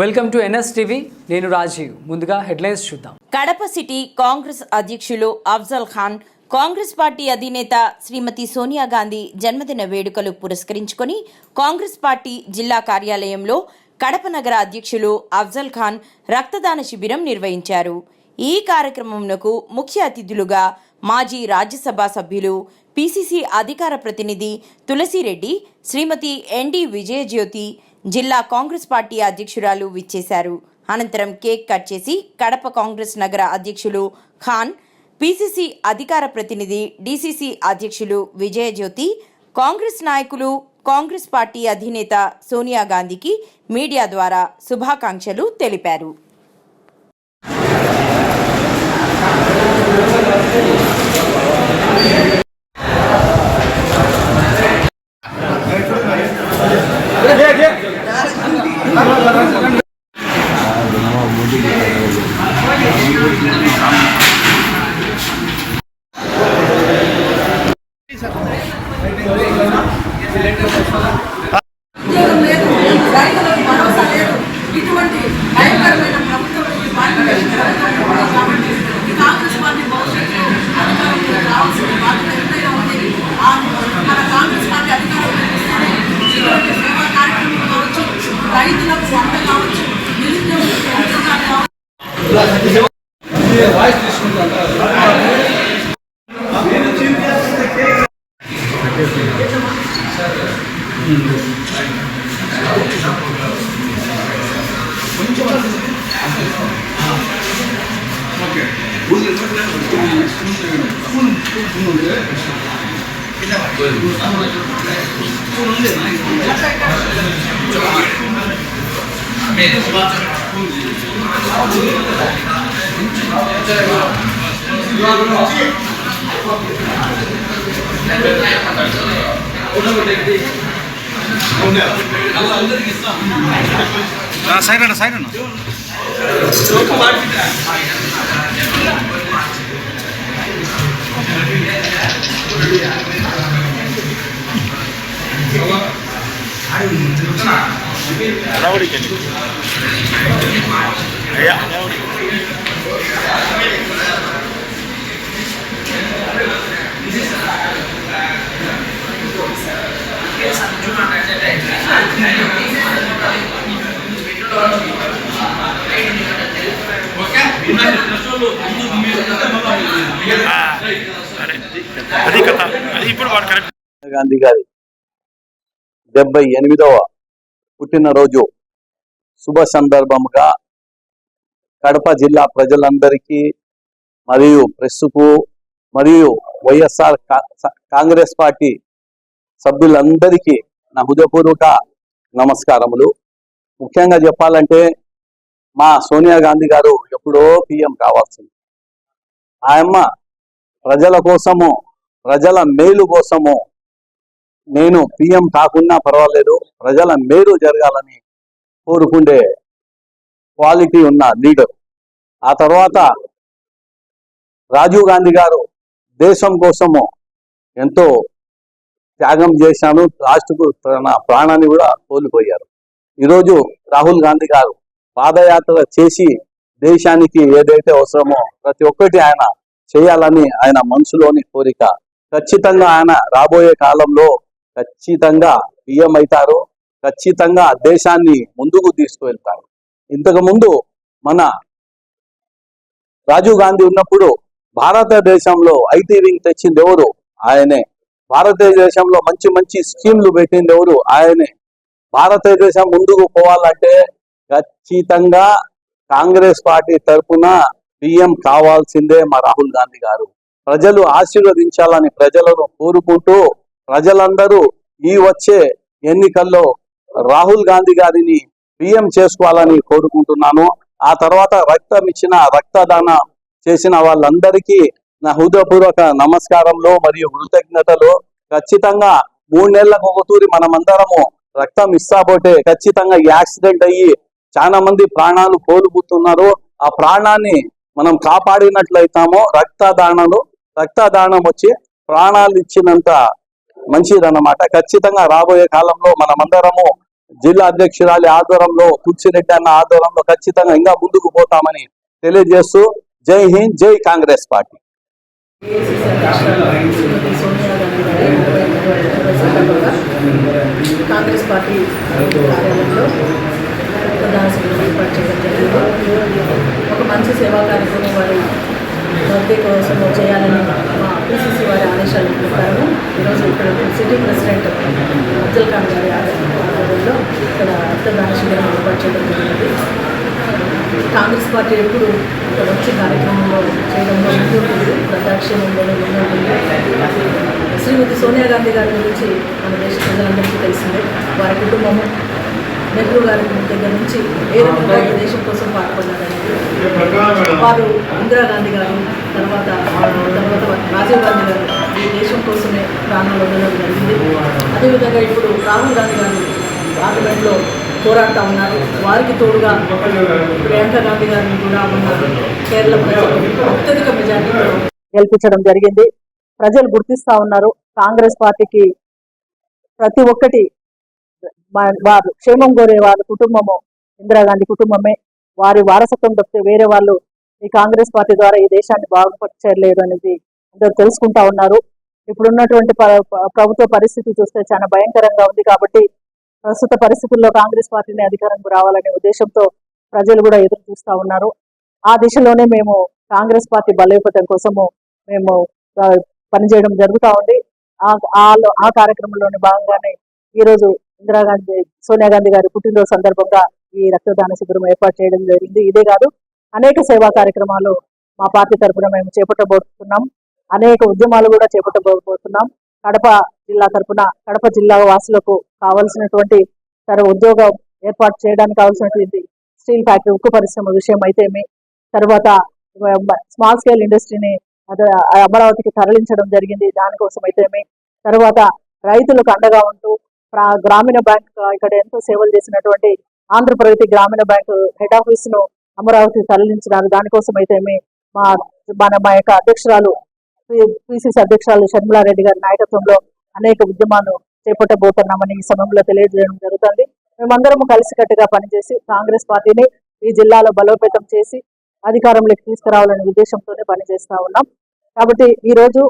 Welcome to NS TV నేను రాజీవ్. ముందుగా headlines చూద్దాం. కడప సిటీ కాంగ్రెస్ అధ్యక్షులు అఫ్జల్ ఖాన్ కాంగ్రెస్ పార్టీ అధినేత శ్రీమతి సోనియా గాంధీ జన్మదిన వేడుకలు పురస్కరించుకొని కాంగ్రెస్ పార్టీ జిల్లా కార్యాలయంలో కడప నగర అధ్యక్షులు అఫ్జల్ ఖాన్ రక్తదాన శిబిరం నిర్వహించారు. ఈ కార్యక్రమంకు ముఖ్య అతిథులుగా మాజీ రాజ్యసభ సభ్యులు పిసిసి అధికార ప్రతినిధి తులసిరెడ్డి శ్రీమతి ఎన్డి విజయజ్యోతి జిల్లా కాంగ్రెస్ పార్టీ అధ్యక్షురాలు విచ్చేశారు. అనంతరం కేక్ కట్ చేసి కడప కాంగ్రెస్ నగర అధ్యక్షులు ఖాన్ పిసిసి అధికార ప్రతినిధి డిసిసి అధ్యక్షులు విజయజ్యోతి కాంగ్రెస్ నాయకులు కాంగ్రెస్ పార్టీ అధినేత సోనియా గాంధీకి మీడియా ద్వారా శుభాకాంక్షలు తెలిపారు. 그냥 손 손은 데 많이 అన్న సైడ్ అన్న అది అది ఇప్పుడు వాడు కరెక్ట్ గాంధీ గారి డెబ్బై ఎనిమిదవ పుట్టినరోజు శుభ సందర్భముగా కడప జిల్లా ప్రజలందరికీ మరియు ప్రెస్కు మరియు వైఎస్ఆర్ కా- కాంగ్రెస్ పార్టీ సభ్యులందరికీ నా హృదయపూర్వక నమస్కారములు. ముఖ్యంగా చెప్పాలంటే మా సోనియా గాంధీ గారు ఎప్పుడో పిఎం కావాల్సింది. ఆయమ్మ ప్రజల కోసము ప్రజల మేలు కోసము నేను పిఎం కాకున్నా పర్వాలేదు ప్రజల మేలు జరగాలని కోరుకుండే క్వాలిటీ ఉన్న లీడర్ ఆ తర్వాత రాజీవ్ గాంధీ గారు దేశం కోసము ఎంతో త్యాగం చేశాను. లాస్ట్కు తన ప్రాణాన్ని కూడా కోల్పోయారు. ఈరోజు రాహుల్ గాంధీ గారు పాదయాత్ర చేసి దేశానికి ఏదైతే అవసరమో ప్రతి ఒక్కటి ఆయన చేయాలని ఆయన మనసులోని కోరిక. ఖచ్చితంగా ఆయన రాబోయే కాలంలో ఖచ్చితంగా పిఎం అవుతారు. ఖచ్చితంగా దేశాన్ని ముందుకు తీసుకువెళ్తారు. ఇంతకు ముందు మన రాజీవ్ గాంధీ ఉన్నప్పుడు భారతదేశంలో ఐటీ రింగ్ తెచ్చింది ఎవరు? ఆయనే. భారతదేశంలో మంచి మంచి స్కీమ్లు పెట్టింది ఎవరు? ఆయనే. భారతదేశం ముందుకు పోవాలంటే ఖచ్చితంగా కాంగ్రెస్ పార్టీ తరఫున పిఎం కావాల్సిందే మా రాహుల్ గాంధీ గారు. ప్రజలు ఆశీర్వదించాలని ప్రజలను కోరుకుంటూ ప్రజలందరూ ఈ వచ్చే ఎన్నికల్లో రాహుల్ గాంధీ గారిని బియ్యం చేసుకోవాలని కోరుకుంటున్నాను. ఆ తర్వాత రక్తం ఇచ్చిన రక్తదాన చేసిన వాళ్ళందరికీ నా హృదయపూర్వక నమస్కారంలో మరియు కృతజ్ఞతలు. ఖచ్చితంగా మూడు నెలలకు ఒకతూరి మనమందరము రక్తం ఇస్తాబోటే ఖచ్చితంగా యాక్సిడెంట్ అయ్యి చాలా మంది ప్రాణాలు కోల్పోతున్నారు. ఆ ప్రాణాన్ని మనం కాపాడినట్లయితామో రక్తదానలు రక్తదానం వచ్చి ప్రాణాలు ఇచ్చినంత మంచిదన్నమాట. ఖచ్చితంగా రాబోయే కాలంలో మనమందరము జిల్లా అధ్యక్షురాలి ఆధ్వర్యంలో తులసిరెడ్డి అన్న ఆధ్వర్యంలో ఖచ్చితంగా ఇంకా ముందుకు పోతామని తెలియజేస్తూ జై హింద్ జై కాంగ్రెస్ పార్టీ. కాంగ్రెస్ పార్టీ కార్యాలయంలో ఒక మంచి సేవా కార్యక్రమం వారి బర్త్డే కోసం చేయాలని మా పిసిసి వారి ఆదేశాల ప్రకారం ఈరోజు ఇక్కడ సిటీ ప్రెసిడెంట్ అబ్దుల్ ఖాన్ గారి ఆదేశం ఇక్కడ రక్తదాన శిబిరం ఏర్పాటు చేయడం జరిగింది కాంగ్రెస్ పార్టీ ఎప్పుడు ఇక్కడ వచ్చి కార్యక్రమంలో చేయడంలో ముందుంటుంది ప్రజాక్షేమంలోనే ముందుంటుంది. శ్రీమతి సోనియా గాంధీ గారి గురించి మన దేశ ప్రజలందరికీ తెలిసిందే. వారి కుటుంబము నెహ్రూ గారి దగ్గర నుంచి ఏ రకంగా ఈ దేశం కోసం పాటుపడ్డారనేది. వారు ఇందిరాగాంధీ గారు తర్వాత తర్వాత రాజీవ్ గాంధీ గారు ఈ దేశం కోసమే ప్రాణాలు వదలడం జరిగింది. అదేవిధంగా ఇప్పుడు రాహుల్ గాంధీ గారు పార్లమెంట్లో పోరాడుతూ ఉన్నారు. వారికి తోడుగా ప్రియాంక గాంధీ గారిని కూడా ఉన్నారు కేరళ ప్రజలు అత్యధిక మెజార్టీ గెలిపించడం జరిగింది. ప్రజలు గుర్తిస్తా ఉన్నారు. కాంగ్రెస్ పార్టీకి ప్రతి ఒక్కటి వారు క్షేమం కోరే వాళ్ళ కుటుంబము ఇందిరాగాంధీ కుటుంబమే. వారి వారసత్వం తప్పితే వేరే వాళ్ళు ఈ కాంగ్రెస్ పార్టీ ద్వారా ఈ దేశాన్ని బాగుపరచలేరు అనేది అందరూ తెలుసుకుంటా ఉన్నారు. ఇప్పుడున్నటువంటి ప్రభుత్వ పరిస్థితి చూస్తే చాలా భయంకరంగా ఉంది కాబట్టి ప్రస్తుత పరిస్థితుల్లో కాంగ్రెస్ పార్టీని అధికారంకు రావాలనే ఉద్దేశంతో ప్రజలు కూడా ఎదురు చూస్తూ ఉన్నారు. ఆ దిశలోనే మేము కాంగ్రెస్ పార్టీ బలోపేతం కోసము మేము పనిచేయడం జరుగుతూ ఉంది. ఆ ఆ- కార్యక్రమంలోని భాగంగానే ఈ రోజు ఇందిరాగాంధీ సోనియా గాంధీ గారి పుట్టినరోజు సందర్భంగా ఈ రక్తదాన శిబిరం ఏర్పాటు చేయడం జరిగింది. ఇదే కాదు అనేక సేవా కార్యక్రమాలు మా పార్టీ తరఫున మేము చేపట్టబోతున్నాం. అనేక ఉద్యమాలు కూడా చేపట్టబోతున్నాం. కడప జిల్లా తరఫున కడప జిల్లా వాసులకు కావలసినటువంటి తన ఉద్యోగం ఏర్పాటు చేయడానికి కావాల్సినటువంటి స్టీల్ ఫ్యాక్టరీ ఉక్కు పరిశ్రమ విషయం అయితేమి తర్వాత స్మాల్ స్కేల్ ఇండస్ట్రీని అమరావతికి తరలించడం జరిగింది. దానికోసం అయితేమి తర్వాత రైతులకు అండగా ఉంటూ గ్రామీణ బ్యాంక్ ఇక్కడ ఎంతో సేవలు చేసినటువంటి ఆంధ్రప్రగతి గ్రామీణ బ్యాంక్ హెడ్ ఆఫీస్ను అమరావతి తరలించినారు. దానికోసం అయితేమి మా మన మా యొక్క అధ్యక్షురాలు పిసిసి అధ్యక్షురాలు షర్మిలారెడ్డి గారి నాయకత్వంలో అనేక ఉద్యమాలు చేపట్టబోతున్నామని ఈ సమయంలో తెలియజేయడం జరుగుతుంది. మేమందరము కలిసికట్టుగా పనిచేసి కాంగ్రెస్ పార్టీని ఈ జిల్లాలో బలోపేతం చేసి అధికారంలోకి తీసుకురావాలనే ఉద్దేశంతోనే పనిచేస్తా ఉన్నాం. కాబట్టి ఈ రోజు